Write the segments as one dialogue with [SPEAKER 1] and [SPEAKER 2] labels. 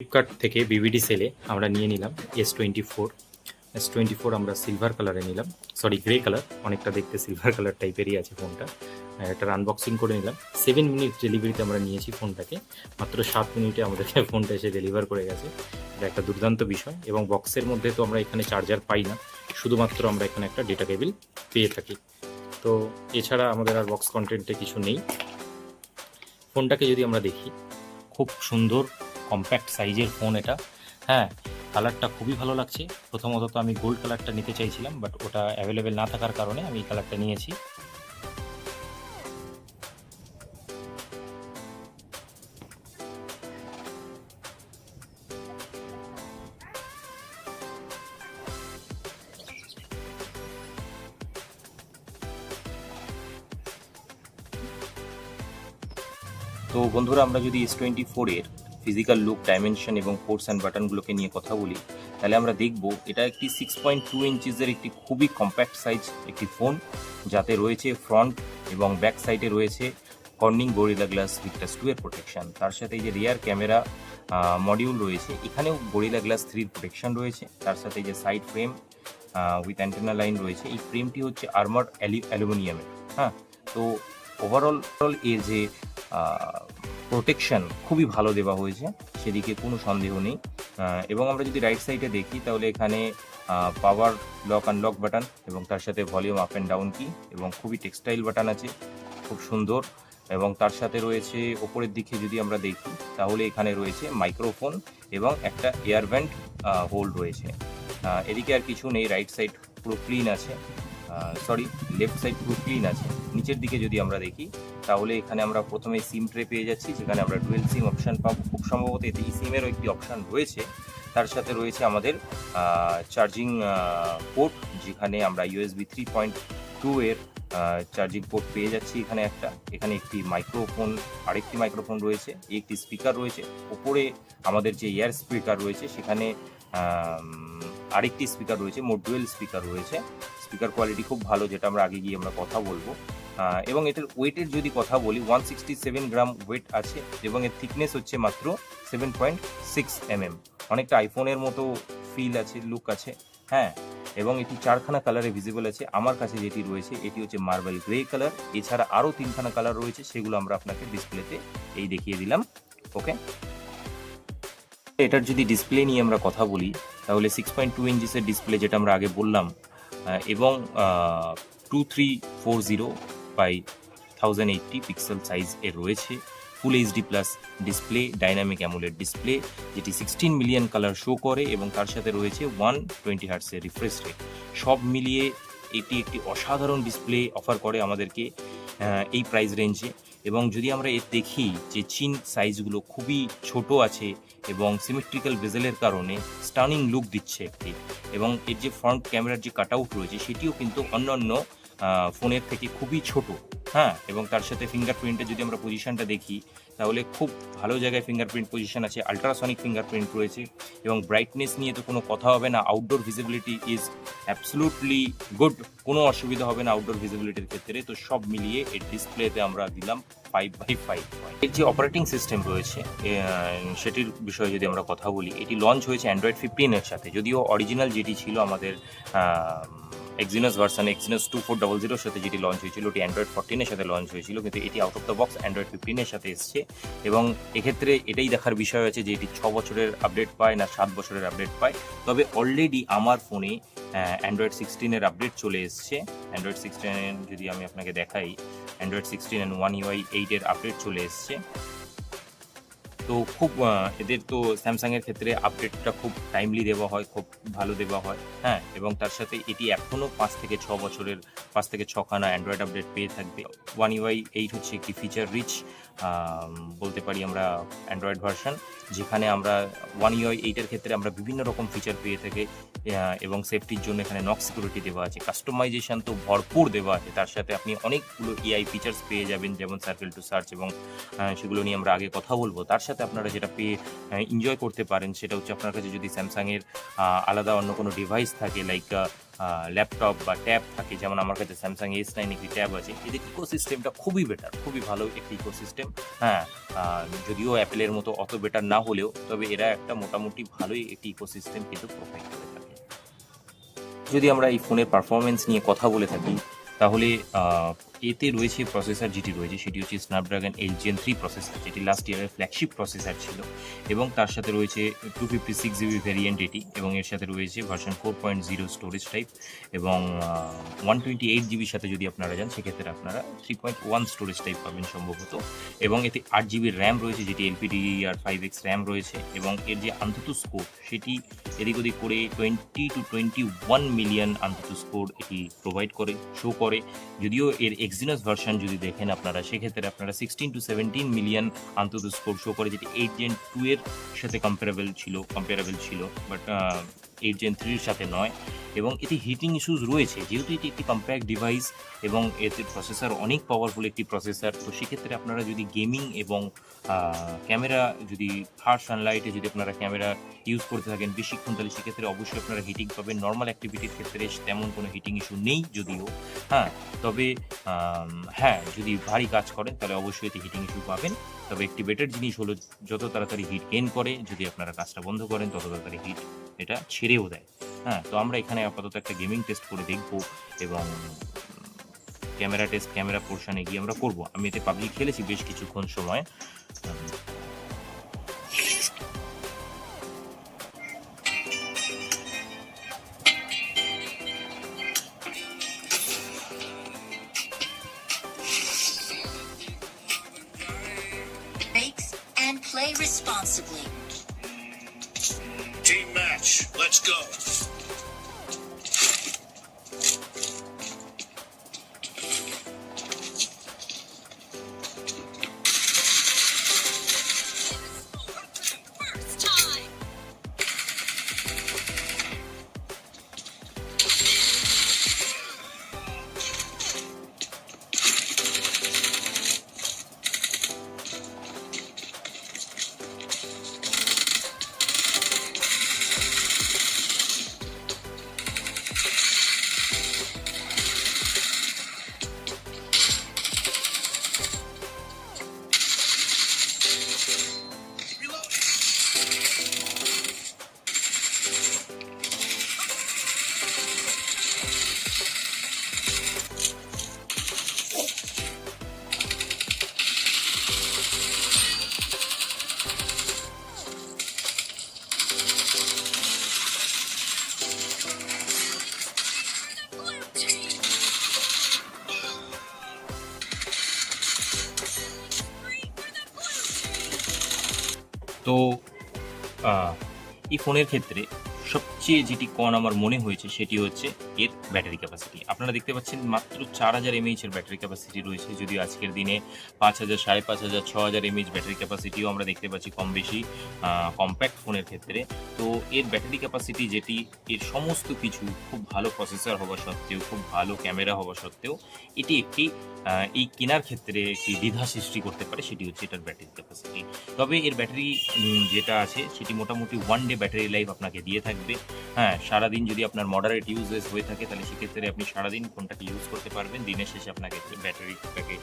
[SPEAKER 1] Flipkart থেকে বিবিডি সেলে আমরা নিয়ে নিলাম S twenty four S twenty four আমরা সিলভার কালারে নিলাম। সরি গ্রে কালার অনেকটা দেখতে সিলভার কালার টাইপেরই আছে ফোনটা এটার আনবক্সিং করে নিলাম। সেভেন মিনিট ডেলিভারিতে আমরা নিয়েছি ফোনটাকে মাত্র সাত মিনিটে আমাদেরকে ফোনটা এসে ডেলিভার করে গেছে। এটা একটা দুর্দান্ত বিষয়। এবং বক্সের মধ্যে তো আমরা এখানে চার্জার পাই না। শুধুমাত্র আমরা এখানে একটা ডেটা কেবিল পেয়ে থাকি। তো এছাড়া আমাদের আর বক্স কন্টেন্টে কিছু নেই। ফোনটাকে যদি আমরা দেখি, খুব সুন্দর কম্প্যাক্ট সাইজের ফোন এটা। হ্যাঁ কালারটা খুবই ভালো লাগছে। প্রথমত তো আমি গোল্ড কালারটা নিতে চাইছিলাম বাট ওটা অ্যাভেলেবেল না থাকার কারণে আমি এই কালারটা নিয়েছি। তো বন্ধুরা, আমরা যদি এস টোয়েন্টি ফোরের ফিজিক্যাল লুক ডাইমেনশন এবং কোর্স অ্যান্ড বাটনগুলোকে নিয়ে কথা বলি, তাহলে আমরা দেখব এটা একটি সিক্স পয়েন্ট টু ইঞ্চিসের একটি খুবই কম্প্যাক্ট সাইজ একটি ফোন যাতে রয়েছে ফ্রন্ট এবং ব্যাক সাইডে রয়েছে Corning Gorilla Glass Victus two এর প্রোটেকশন তার সাথে এই যে রিয়ার ক্যামেরা মডিউল রয়েছে, এখানেও গরিলা গ্লাস থ্রির প্রোটেকশন রয়েছে। তার সাথে যে side frame with antenna line রয়েছে। এই ফ্রেমটি হচ্ছে আর্মার অ্যালুমিনিয়ামের হ্যাঁ? তো ওভারঅল এর যে প্রোটেকশন খুবই ভালো দেওয়া হয়েছে, সেদিকে কোনো সন্দেহ নেই। এবং আমরা যদি রাইট সাইডে দেখি, তাহলে এখানে পাওয়ার লক আনলক বাটন এবং তার সাথে ভলিউম আপ অ্যান্ড ডাউন কি এবং খুবই টেক্সটাইল বাটন আছে, খুব সুন্দর। এবং তার সাথে রয়েছে, ওপরের দিকে যদি আমরা দেখি, তাহলে এখানে রয়েছে মাইক্রোফোন এবং একটা এয়ার ব্যান্ড হোল্ড রয়েছে। এদিকে আর কিছু নেই রাইট সাইড পুরো ক্লিন আছে। সরি লেফট সাইড পুরো ক্লিন আছে। নিচের দিকে যদি আমরা দেখি, তাহলে এখানে আমরা প্রথমে সিম ট্রে পেয়ে যাচ্ছি, যেখানে আমরা ডুয়েল সিম অপশন পাবো। খুব সম্ভবত এতে সিমেরও একটি অপশন রয়েছে। তার সাথে রয়েছে আমাদের চার্জিং পোর্ট যেখানে আমরা ইউএসবি থ্রি পয়েন্ট টু এর চার্জিং পোর্ট পেয়ে যাচ্ছি এখানে একটা। এখানে একটি মাইক্রোফোন আরেকটি মাইক্রোফোন রয়েছে, একটি স্পিকার রয়েছে। ওপরে আমাদের যে এয়ার স্পিকার রয়েছে, সেখানে আরেকটি স্পিকার রয়েছে, মোট ডুয়েল স্পিকার রয়েছে। স্পিকার কোয়ালিটি খুব ভালো, যেটা আমরা আগে গিয়ে আমরা কথা বলব। এবং এটার ওয়েটের যদি কথা বলি one sixty seven gram weight আছে এবং এর থিকনেস হচ্ছে মাত্র সেভেন পয়েন্ট সিক্স এমএম অনেকটা আইফোনের মতো ফিল আছে লুক আছে হ্যাঁ? এবং এটি চারখানা কালারে ভিজিবল আছে। আমার কাছে যেটি রয়েছে, এটি হচ্ছে মার্বেল গ্রে কালার এছাড়া আরও তিনখানা কালার রয়েছে, সেগুলো আমরা আপনাকে ডিসপ্লেতে এই দেখিয়ে দিলাম ওকে এটার যদি ডিসপ্লে নিয়ে আমরা কথা বলি, তাহলে সিক্স পয়েন্ট টু ইঞ্চিসের ডিসপ্লে যেটা আমরা আগে বললাম এবং two three four zero by thousand eighty pixel size এর রয়েছে। Full HD plus display dynamic AMOLED display যেটি সিক্সটিন মিলিয়ন কালার শো করে এবং তার সাথে রয়েছে ওয়ান টোয়েন্টি হার্টসের রিফ্রেশ রেট সব মিলিয়ে এটি একটি অসাধারণ ডিসপ্লে অফার করে আমাদেরকে এই প্রাইস রেঞ্জে এবং যদি আমরা এর দেখি যে চিন সাইজগুলো খুবই ছোট আছে এবং সিমেট্রিক্যাল বেজেলের কারণে স্টানিং লুক দিচ্ছে একটি। এবং এর যে ফ্রন্ট ক্যামেরার যে কাট আউট রয়েছে সেটিও কিন্তু অন্যান্য ফোনের থেকে খুবই ছোট। হ্যাঁ? এবং তার সাথে ফিঙ্গারপ্রিন্টের যদি আমরা পজিশনটা দেখি তাহলে খুব ভালো জায়গায় ফিঙ্গারপ্রিন্ট পজিশন আছে আলট্রাসনিক ফিঙ্গারপ্রিন্ট রয়েছে এবং ব্রাইটনেস নিয়ে তো কোনো কথা হবে না outdoor visibility is absolutely good কোনো অসুবিধা হবে না আউটডোর ভিজিবিলিটির ক্ষেত্রে। তো সব মিলিয়ে এর ডিসপ্লেতে আমরা দিলাম ফাইভ বাই ফাইভ এর যে অপারেটিং সিস্টেম রয়েছে সেটির বিষয়ে যদি আমরা কথা বলি, এটি লঞ্চ হয়েছে অ্যান্ড্রয়েড ফিফটিনের সাথে, যদিও অরিজিনাল যেটি ছিল আমাদের Exynos version Exynos two four double জিরোর সাথে যেটি লঞ্চ হয়েছিল ওটি অ্যান্ড্রয়েড ফোরটিনের সাথে লঞ্চ হয়েছিল, কিন্তু এটি out of the box Android ফিফটিনের সাথে এসছে এবং এক্ষেত্রে এটাই দেখার বিষয় আছে যে এটি ছ বছরের আপডেট পায় না সাত বছরের আপডেট পায়। তবে অলরেডি আমার ফোনে অ্যান্ড্রয়েড সিক্সটিনের আপডেট চলে এসছে। অ্যান্ড্রয়েড সিক্সটিন যদি আমি আপনাকে দেখাই Android sixteen and One UI এইটের আপডেট চলে এসছে। তো খুব এদের তো স্যামসাংয়ের ক্ষেত্রে আপডেটটা খুব টাইমলি দেওয়া হয়, খুব ভালো দেওয়া হয় হ্যাঁ? এবং তার সাথে এটি এখনও পাঁচ থেকে ছ বছরের, পাঁচ থেকে ছখানা অ্যান্ড্রয়েড আপডেট পেয়ে থাকবে। ওয়ান ইউআই এইট হচ্ছে একটি ফিচার রিচ বলতে পারি আমরা অ্যান্ড্রয়েড ভার্সন যেখানে আমরা ওয়ান ইউআই এইটের ক্ষেত্রে আমরা বিভিন্ন রকম ফিচার পেয়ে থাকি এবং সেফটির জন্য এখানে নক সিকিউরিটি দেওয়া আছে কাস্টমাইজেশন তো ভরপুর দেওয়া আছে, তার সাথে আপনি অনেকগুলো এআই ফিচার্স পেয়ে যাবেন, যেমন সার্কেল টু সার্চ এবং সেগুলো নিয়ে আমরা আগে কথা বলব। তার সাথে আপনারা যেটা পেয়ে এনজয় করতে পারেন, সেটা হচ্ছে আপনার কাছে যদি স্যামসাংয়ের আলাদা অন্য কোনো ডিভাইস থাকে লাইক ল্যাপটপ বা ট্যাব থাকে, যেমন আমার কাছে স্যামসাং এস নাইন একটি ট্যাব আছে, এদের ইকোসিস্টেমটা খুবই বেটার খুবই ভালো একটি ইকোসিস্টেম হ্যাঁ যদিও অ্যাপেলের মতো অত বেটার না হলেও, তবে এরা একটা মোটামুটি ভালোই একটি ইকোসিস্টেম কিন্তু প্রোভাইড করে থাকে। যদি আমরা এই ফোনের পারফরমেন্স নিয়ে কথা বলে থাকি, তাহলে এতে রয়েছে প্রসেসর যেটি রয়েছে, সেটি হচ্ছে Snapdragon eight Gen three processor যেটি লাস্ট ইয়ারের ফ্ল্যাগশিপ প্রসেসর ছিল। এবং তার সাথে রয়েছে two fifty six GB variant এটি, এবং এর সাথে রয়েছে version four point zero storage type এবং ওয়ান টোয়েন্টি এইট জিবির সাথে যদি আপনারা যান, সেক্ষেত্রে আপনারা three point one storage type পাবেন সম্ভবত। এবং এতে আট জিবির র্যাম রয়েছে, যেটি LPD R five X RAM রয়েছে, এবং এর যে আন্তত স্কোর সেটি এদিক ওদিক করে twenty two twenty one million আন্তত score এটি প্রোভাইড করে শো করে। যদিও এর এক্সিনাস ভার্সন যদি দেখেন আপনারা, সেক্ষেত্রে আপনারা সিক্সটিন টু সেভেন্টিন মিলিয়ন অন্তত স্কোর শো করে যেটি এইট জেন টু এর সাথে কম্পারেবল ছিল কম্পারেবল ছিল। বাট এইট জেন থ্রির সাথে নয় এবং এতে হিটিং ইস্যুস রয়েছে। যেহেতু এটি একটি কম্প্যাক্ট ডিভাইস এবং এতে প্রসেসর অনেক পাওয়ারফুল একটি প্রসেসর তো সেক্ষেত্রে আপনারা যদি গেমিং এবং ক্যামেরা যদি হার্ড সানলাইটে যদি আপনারা ক্যামেরা ইউজ করতে থাকেন বেশিক্ষণ, তাহলে সেক্ষেত্রে অবশ্যই আপনারা হিটিং পাবেন। নর্মাল অ্যাক্টিভিটির ক্ষেত্রে তেমন কোনো হিটিং ইস্যু নেই যদিও। হ্যাঁ তবে হ্যাঁ যদি ভারী কাজ করেন, তাহলে অবশ্যই এতে হিটিং ইস্যু পাবেন। তবে একটি বেটার জিনিস হলো যত তাড়াতাড়ি হিট গেন করে, যদি আপনারা কাজটা বন্ধ করেন, তত তাড়াতাড়ি হিট এটা ছেড়েও দেয়। হ্যাঁ তো আমরা এখানে আপাতত একটা গেমিং টেস্ট করে দেখব এবং ক্যামেরা টেস্ট ক্যামেরা পোর্শনে গিয়ে আমরা করব। আমি এতে পাবজি খেলেছি বেশ কিছুক্ষণ সময়।
[SPEAKER 2] Play responsibly.
[SPEAKER 3] Team match. Let's go.
[SPEAKER 1] তো এই ফোনের ক্ষেত্রে সবচেয়ে যেটি কন আমার মনে হয়েছে, সেটি হচ্ছে এর ব্যাটারি ক্যাপাসিটি আপনারা দেখতে পাচ্ছেন মাত্র চার হাজার এমএইচ এর ব্যাটারি ক্যাপাসিটি রয়েছে, যদিও আজকের দিনে পাঁচ হাজার, সাড়ে পাঁচ হাজার, ছ হাজার এমএইচ ব্যাটারি ক্যাপাসিটিও আমরা দেখতে পাচ্ছি কম বেশি কম্প্যাক্ট ফোনের ক্ষেত্রে। তো এর ব্যাটারি ক্যাপাসিটি যেটি, এর সমস্ত কিছু খুব ভালো প্রসেসর হওয়া সত্ত্বেও, খুব ভালো ক্যামেরা হওয়া সত্ত্বেও, এটি একটি এই কেনার ক্ষেত্রে একটি দ্বিধা সৃষ্টি করতে পারে, সেটি হচ্ছে এটার ব্যাটারি ক্যাপাসিটি তবে এর ব্যাটারি যেটা আছে, সেটি মোটামুটি ওয়ান ডে ব্যাটারি লাইফ আপনাকে দিয়ে থাকবে। হ্যাঁ সারাদিন যদি আপনার মডারেট ইউজেস হয়ে থাকে, তাহলে সেক্ষেত্রে আপনি সারাদিন ফোনটাকে ইউজ করতে পারবেন। দিনের শেষে আপনাকে ব্যাটারিটাকে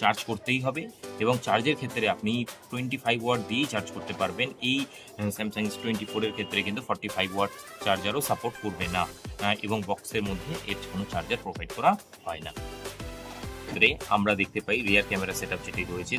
[SPEAKER 1] চার্জ করতেই হবে এবং চার্জের ক্ষেত্রে আপনি টোয়েন্টি ফাইভ ওয়াট দিয়েই চার্জ করতে পারবেন। এই স্যামসাং এস টোয়েন্টি ফোরের ক্ষেত্রে কিন্তু ফর্টি ফাইভ ওয়াট চার্জারও সাপোর্ট করবে না এবং বক্সের মধ্যে এর কোনো চার্জার প্রোভাইড করা হয় না। ক্ষেত্রে আমরা দেখতে পাই রিয়ার ক্যামেরা সেটআপ যেটি রয়েছে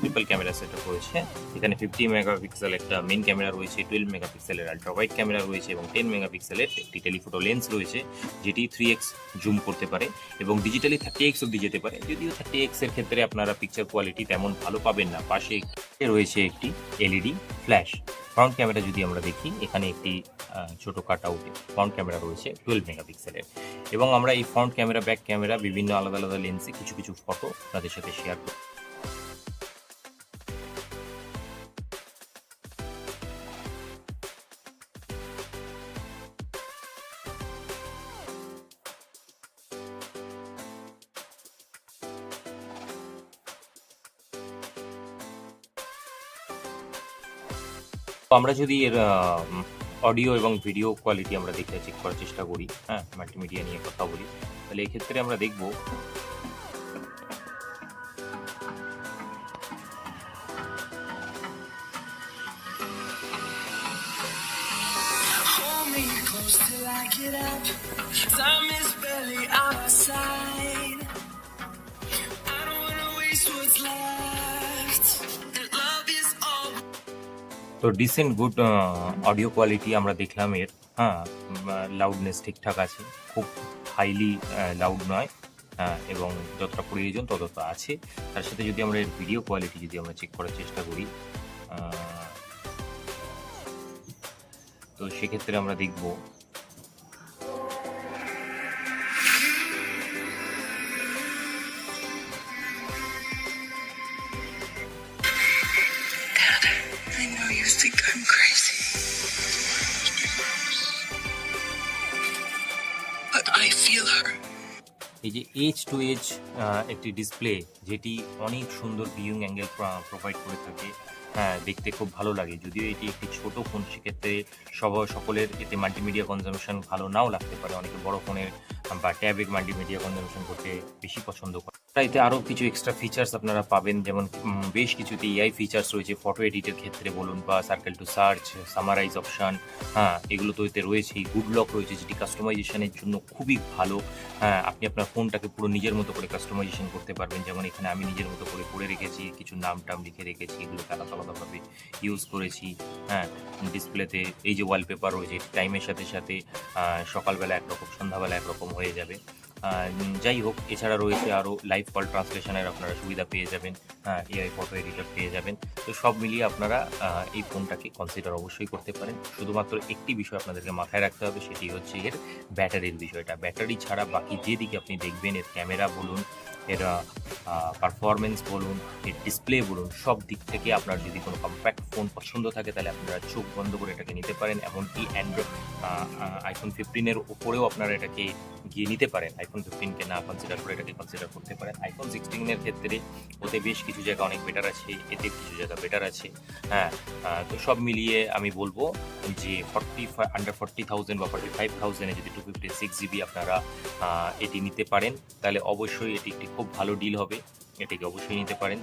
[SPEAKER 1] ট্রিপল ক্যামেরা সেটআপ রয়েছে। এখানে ফিফটি মেগাপিক্সেল একটা মেন ক্যামেরা রয়েছে টুয়েলভ মেগাপিক্সেলের আলট্রা ওয়াইড ক্যামেরা রয়েছে এবং টেন মেগাপিক্সেলের একটি টেলিফোটো লেন্স রয়েছে, যেটি থ্রি এক্স জুম করতে পারে এবং ডিজিটালি থার্টি এক্স অব্দি যেতে পারে। যদিও থার্টি এক্সের ক্ষেত্রে আপনারা পিকচার কোয়ালিটি তেমন ভালো পাবেন না। পাশে রয়েছে একটি এলইডি ফ্ল্যাশ ফ্রন্ট ক্যামেরা যদি আমরা দেখি, এখানে একটি ছোট কাট আউট ফ্রন্ট ক্যামেরা রয়েছে টুয়েলভ মেগাপিক্সেলের এবং আমরা এই ফ্রন্ট ক্যামেরা ব্যাক ক্যামেরা বিভিন্ন আলাদা আলাদা লেন্সে কিছু কিছু ফটো তাদের সাথে শেয়ার করি তো আমরা যদি এর অডিও এবং ভিডিও কোয়ালিটি আমরা দেখে চেক করার চেষ্টা করি হ্যাঁ মাল্টিমিডিয়া নিয়ে কথা বলি তাহলে এক্ষেত্রে আমরা দেখব.
[SPEAKER 4] I don't wanna waste what's left.
[SPEAKER 1] তো ডিসেন্ট গুড অডিও কোয়ালিটি আমরা দেখলাম এর। হ্যাঁ লাউডনেস ঠিকঠাক আছে খুব হাইলি লাউড নয় হ্যাঁ, এবং যতটা প্রয়োজন ততটা আছে। তার সাথে যদি আমরা এর ভিডিও কোয়ালিটি যদি আমরা চেক করার চেষ্টা করি তো সেক্ষেত্রে আমরা দেখব এই যে এইচ টু এইচ একটি ডিসপ্লে যেটি অনেক সুন্দর ভিউইং অ্যাঙ্গেল প্রোভাইড করে থাকে। হ্যাঁ দেখতে খুব ভালো লাগে। যদিও এটি একটি ছোট ফোন সেক্ষেত্রে সব, সকলের এতে মাল্টিমিডিয়া কনজামশন ভালো নাও লাগতে পারে। অনেকে বড় ফোনের বা ট্যাবে মাল্টিমিডিয়া কনজামশন করতে বেশি পছন্দ করে তাই এতে আরও কিছু এক্সট্রা ফিচার্স আপনারা পাবেন, যেমন বেশ কিছুতে এআই ফিচার্স রয়েছে। ফটো এডিটের ক্ষেত্রে বলুন বা circle to search summarise option হ্যাঁ এগুলো তো এতে রয়েছেই গুড লক রয়েছে, যেটি কাস্টমাইজেশনের জন্য খুবই ভালো। হ্যাঁ আপনি আপনার ফোনটাকে পুরো নিজের মতো করে কাস্টমাইজেশন করতে পারবেন। যেমন এখানে আমি নিজের মতো করে করে রেখেছি, কিছু নাম টাম লিখে রেখেছি, এগুলোকে আলাদা আলাদাভাবে ইউজ করেছি। হ্যাঁ ডিসপ্লেতে এই যে ওয়ালপেপার রয়েছে টাইমের সাথে সাথে সকালবেলা একরকম, সন্ধ্যাবেলা একরকম হয়ে যাবে। যাই হোক, এছাড়া রয়েছে আরও লাইভ কল ট্রান্সলেশনের আপনারা সুবিধা পেয়ে যাবেন এআই ফটো এডিটর পেয়ে যাবেন। তো সব মিলিয়ে আপনারা এই ফোনটাকে কনসিডার অবশ্যই করতে পারেন। শুধুমাত্র একটি বিষয় আপনাদেরকে মাথায় রাখতে হবে, সেটি হচ্ছে এর ব্যাটারির বিষয়টা। ব্যাটারি ছাড়া বাকি যেদিকে আপনি দেখবেন, এর ক্যামেরা বলুন এর পারফরমেন্স বলুন এর ডিসপ্লে বলুন, সব দিক থেকে আপনার যদি কোনো কম্প্যাক্ট ফোন পছন্দ থাকে, তাহলে আপনারা চোখ বন্ধ করে এটাকে নিতে পারেন, এমনকি অ্যান্ড্রয়েড আইফোন ফিফটিনের ওপরেও আপনারা এটাকে গিয়ে নিতে পারেন। আইফোন ফিফটিনকে না কনসিডার করে এটাকে কনসিডার করতে পারেন। আইফোন সিক্সটিনের ক্ষেত্রে ওতে বেশ কিছু জায়গা অনেক বেটার আছে, এতে কিছু জায়গা বেটার আছে হ্যাঁ তো সব মিলিয়ে আমি বলব যে ফর্টি আন্ডার ফর্টি থাউজেন্ড বা ফর্টি ফাইভ থাউজেন্ডে যদি টু ফিফটি সিক্স জিবি আপনারা এটি নিতে পারেন, তাহলে অবশ্যই এটি একটি খুব ভালো ডিল হবে। এটিকে অবশ্যই নিতে পারেন।